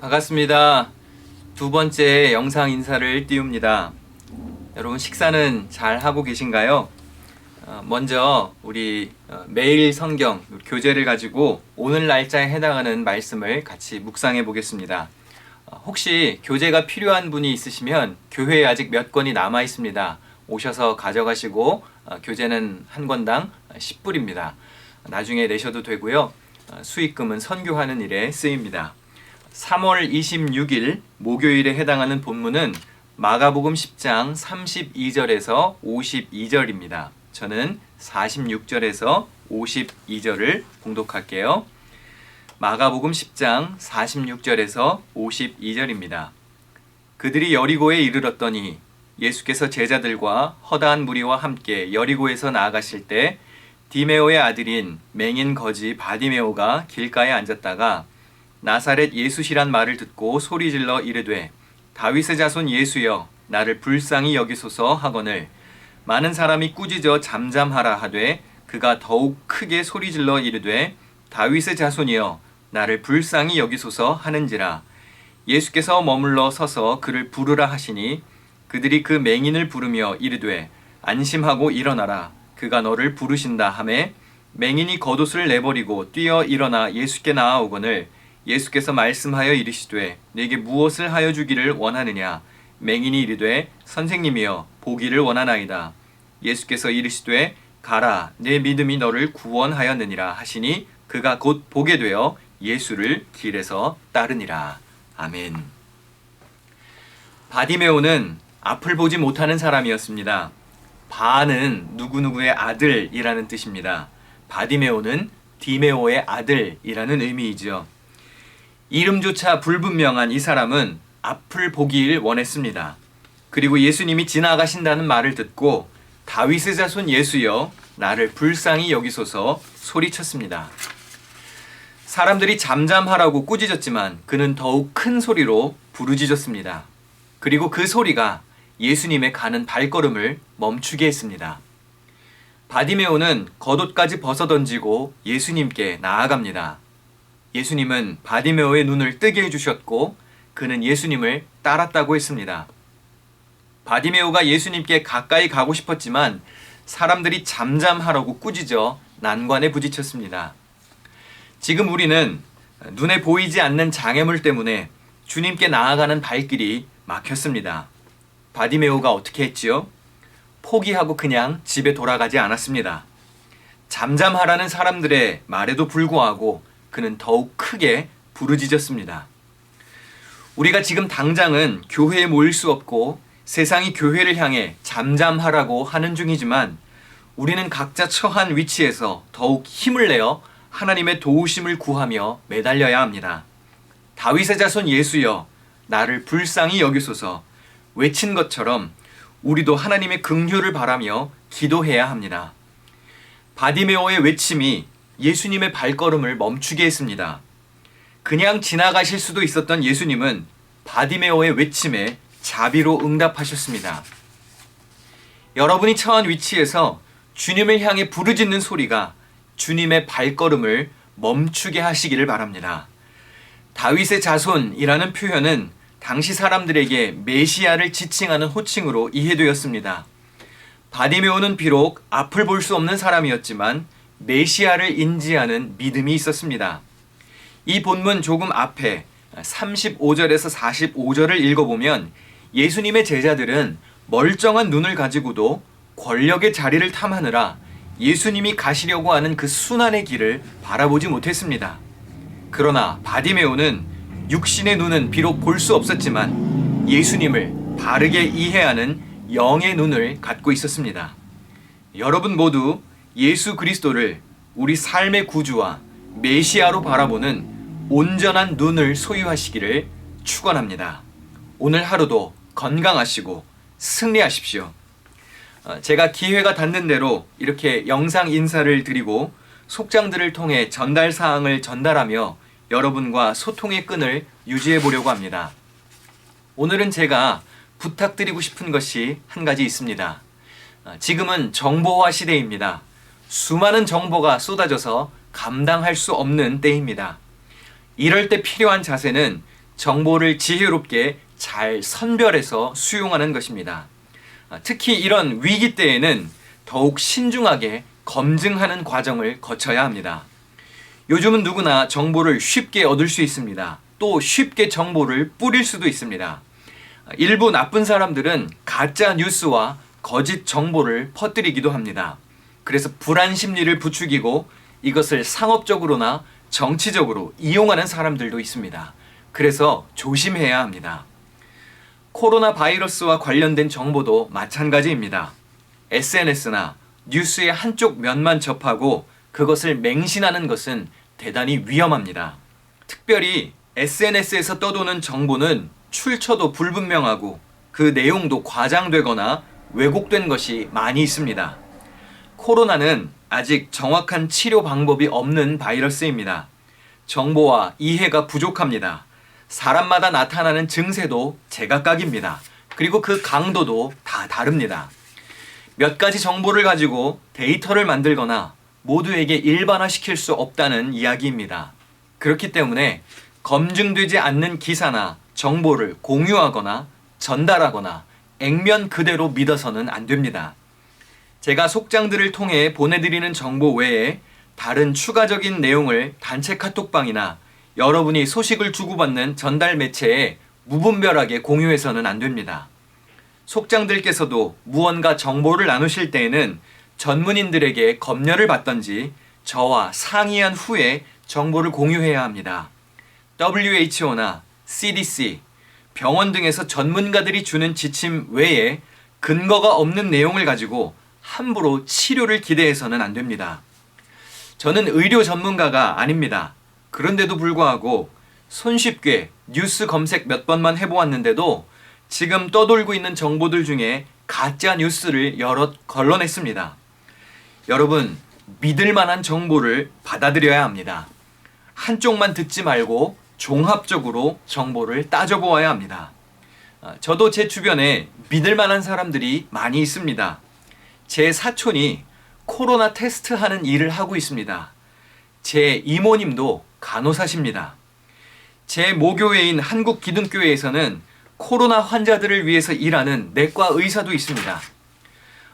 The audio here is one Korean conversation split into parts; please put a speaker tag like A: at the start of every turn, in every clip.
A: 반갑습니다. 두 번째 영상 인사를 띄웁니다. 여러분 식사는 잘 하고 계신가요? 어, 먼저 우리 어, 매일 성경 교재를 가지고 오늘 날짜에 해당하는 말씀을 같이 묵상해 보겠습니다. 어, 혹시 교재가 필요한 분이 있으시면 교회에 아직 몇 권이 남아 있습니다. 오셔서 가져가시고 어, 교재는 한 권당 10불입니다. 나중에 내셔도 되고요. 어, 수익금은 선교하는 일에 쓰입니다. 3월 26일 목요일에 해당하는 본문은 마가복음 10장 32절에서 52절입니다. 저는 46절에서 52절을 봉독할게요. 마가복음 10장 46절에서 52절입니다. 그들이 여리고에 이르렀더니 예수께서 제자들과 허다한 무리와 함께 여리고에서 나아가실 때 디메오의 아들인 맹인 거지 바디메오가 길가에 앉았다가 나사렛 예수시란 말을 듣고 소리질러 이르되 다윗의 자손 예수여 나를 불쌍히 여기소서 하거늘. 많은 사람이 꾸짖어 잠잠하라 하되 그가 더욱 크게 소리질러 이르되 다윗의 자손이여 나를 불쌍히 여기소서 하는지라. 예수께서 머물러 서서 그를 부르라 하시니 그들이 그 맹인을 부르며 이르되 안심하고 일어나라. 그가 너를 부르신다 하매 맹인이 겉옷을 내버리고 뛰어 일어나 예수께 나아오거늘 예수께서 말씀하여 이르시되 내게 무엇을 하여 주기를 원하느냐? 맹인이 이르되 선생님이여 보기를 원하나이다. 예수께서 이르시되 가라 내 믿음이 너를 구원하였느니라 하시니 그가 곧 보게 되어 예수를 길에서 따르니라. 아멘. 바디메오는 앞을 보지 못하는 사람이었습니다. 바는 누구누구의 아들이라는 뜻입니다. 바디메오는 디메오의 아들이라는 의미이죠 이름조차 불분명한 이 사람은 앞을 보길 원했습니다. 그리고 예수님이 지나가신다는 말을 듣고 다윗의 자손 예수여 나를 불쌍히 여기소서 소리쳤습니다. 사람들이 잠잠하라고 꾸짖었지만 그는 더욱 큰 소리로 부르짖었습니다. 그리고 그 소리가 예수님의 가는 발걸음을 멈추게 했습니다. 바디메오는 겉옷까지 벗어던지고 예수님께 나아갑니다. 예수님은 바디메오의 눈을 뜨게 해주셨고 그는 예수님을 따랐다고 했습니다. 바디메오가 예수님께 가까이 가고 싶었지만 사람들이 잠잠하라고 꾸짖어 난관에 부딪혔습니다. 지금 우리는 눈에 보이지 않는 장애물 때문에 주님께 나아가는 발길이 막혔습니다. 바디메오가 어떻게 했지요? 포기하고 그냥 집에 돌아가지 않았습니다. 잠잠하라는 사람들의 말에도 불구하고 그는 더욱 크게 부르짖었습니다. 우리가 지금 당장은 교회에 모일 수 없고 세상이 교회를 향해 잠잠하라고 하는 중이지만 우리는 각자 처한 위치에서 더욱 힘을 내어 하나님의 도우심을 구하며 매달려야 합니다. 다윗의 자손 예수여 나를 불쌍히 여기소서 외친 것처럼 우리도 하나님의 긍휼을 바라며 기도해야 합니다. 바디메오의 외침이 예수님의 발걸음을 멈추게 했습니다. 그냥 지나가실 수도 있었던 예수님은 바디메오의 외침에 자비로 응답하셨습니다. 여러분이 처한 위치에서 주님을 향해 부르짖는 소리가 주님의 발걸음을 멈추게 하시기를 바랍니다. 다윗의 자손이라는 표현은 당시 사람들에게 메시아를 지칭하는 호칭으로 이해되었습니다. 바디메오는 비록 앞을 볼 수 없는 사람이었지만 메시아를 인지하는 믿음이 있었습니다. 이 본문 조금 앞에 35절에서 45절을 읽어보면 예수님의 제자들은 멀쩡한 눈을 가지고도 권력의 자리를 탐하느라 예수님이 가시려고 하는 그 순환의 길을 바라보지 못했습니다. 그러나 바디메오는 육신의 눈은 비록 볼 수 없었지만 예수님을 바르게 이해하는 영의 눈을 갖고 있었습니다. 여러분 모두 예수 그리스도를 우리 삶의 구주와 메시아로 바라보는 온전한 눈을 소유하시기를 축원합니다. 오늘 하루도 건강하시고 승리하십시오. 어, 제가 기회가 닿는 대로 이렇게 영상 인사를 드리고 속장들을 통해 전달 사항을 전달하며 여러분과 소통의 끈을 유지해 보려고 합니다. 오늘은 제가 부탁드리고 싶은 것이 한 가지 있습니다. 어, 지금은 정보화 시대입니다. 수많은 정보가 쏟아져서 감당할 수 없는 때입니다. 이럴 때 필요한 자세는 정보를 지혜롭게 잘 선별해서 수용하는 것입니다. 아, 특히 이런 위기 때에는 더욱 신중하게 검증하는 과정을 거쳐야 합니다. 요즘은 누구나 정보를 쉽게 얻을 수 있습니다. 또 쉽게 정보를 뿌릴 수도 있습니다. 일부 나쁜 사람들은 가짜 뉴스와 거짓 정보를 퍼뜨리기도 합니다. 그래서 불안 심리를 부추기고 이것을 상업적으로나 정치적으로 이용하는 사람들도 있습니다. 그래서 조심해야 합니다. 코로나 바이러스와 관련된 정보도 마찬가지입니다. SNS나 뉴스의 한쪽 면만 접하고 그것을 맹신하는 것은 대단히 위험합니다. 특별히 SNS에서 떠도는 정보는 출처도 불분명하고 그 내용도 과장되거나 왜곡된 것이 많이 있습니다. 코로나는 아직 정확한 치료 방법이 없는 바이러스입니다. 정보와 이해가 부족합니다. 사람마다 나타나는 증세도 제각각입니다. 그리고 그 강도도 다 다릅니다. 몇 가지 정보를 가지고 데이터를 만들거나 모두에게 일반화시킬 수 없다는 이야기입니다. 그렇기 때문에 검증되지 않는 기사나 정보를 공유하거나 전달하거나 액면 그대로 믿어서는 안 됩니다. 제가 속장들을 통해 보내드리는 정보 외에 다른 추가적인 내용을 단체 카톡방이나 여러분이 소식을 주고받는 전달 매체에 무분별하게 공유해서는 안 됩니다. 속장들께서도 무언가 정보를 나누실 때에는 전문인들에게 검열을 받던지 저와 상의한 후에 정보를 공유해야 합니다. WHO나 CDC, 병원 등에서 전문가들이 주는 지침 외에 근거가 없는 내용을 가지고 함부로 치료를 기대해서는 안 됩니다. 저는 의료 전문가가 아닙니다. 그런데도 불구하고 손쉽게 뉴스 검색 몇 번만 해보았는데도 지금 떠돌고 있는 정보들 중에 가짜 뉴스를 여럿 걸러냈습니다. 여러분, 믿을 만한 정보를 받아들여야 합니다. 한쪽만 듣지 말고 종합적으로 정보를 따져보아야 합니다. 아, 저도 제 주변에 믿을 만한 사람들이 많이 있습니다. 제 사촌이 코로나 테스트 하는 일을 하고 있습니다. 제 이모님도 간호사십니다. 제 모교회인 한국기둥교회에서는 코로나 환자들을 위해서 일하는 내과 의사도 있습니다.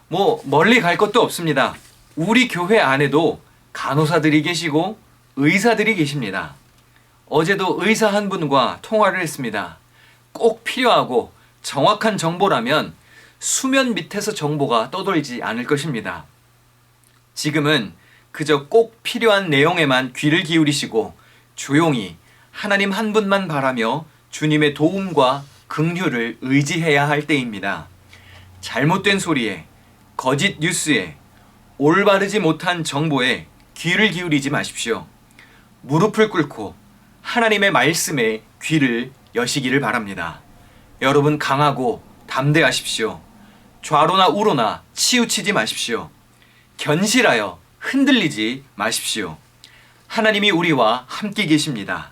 A: 뭐 멀리 갈 것도 없습니다. 우리 교회 안에도 간호사들이 계시고 의사들이 계십니다. 어제도 의사 한 분과 통화를 했습니다. 꼭 필요하고 정확한 정보라면 수면 밑에서 정보가 떠돌지 않을 것입니다. 지금은 그저 꼭 필요한 내용에만 귀를 기울이시고 조용히 하나님 한 분만 바라며 주님의 도움과 긍휼을 의지해야 할 때입니다. 잘못된 소리에, 거짓 뉴스에, 올바르지 못한 정보에 귀를 기울이지 마십시오. 무릎을 꿇고 하나님의 말씀에 귀를 여시기를 바랍니다. 여러분 강하고 담대하십시오. 좌로나 우로나 치우치지 마십시오. 견실하여 흔들리지 마십시오. 하나님이 우리와 함께 계십니다.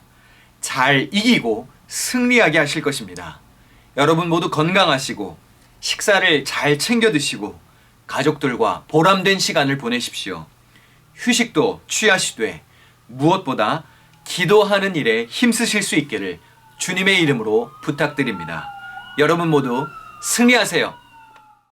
A: 잘 이기고 승리하게 하실 것입니다. 여러분 모두 건강하시고 식사를 잘 챙겨 드시고 가족들과 보람된 시간을 보내십시오. 휴식도 취하시되 무엇보다 기도하는 일에 힘쓰실 수 있기를 주님의 이름으로 부탁드립니다. 여러분 모두 승리하세요.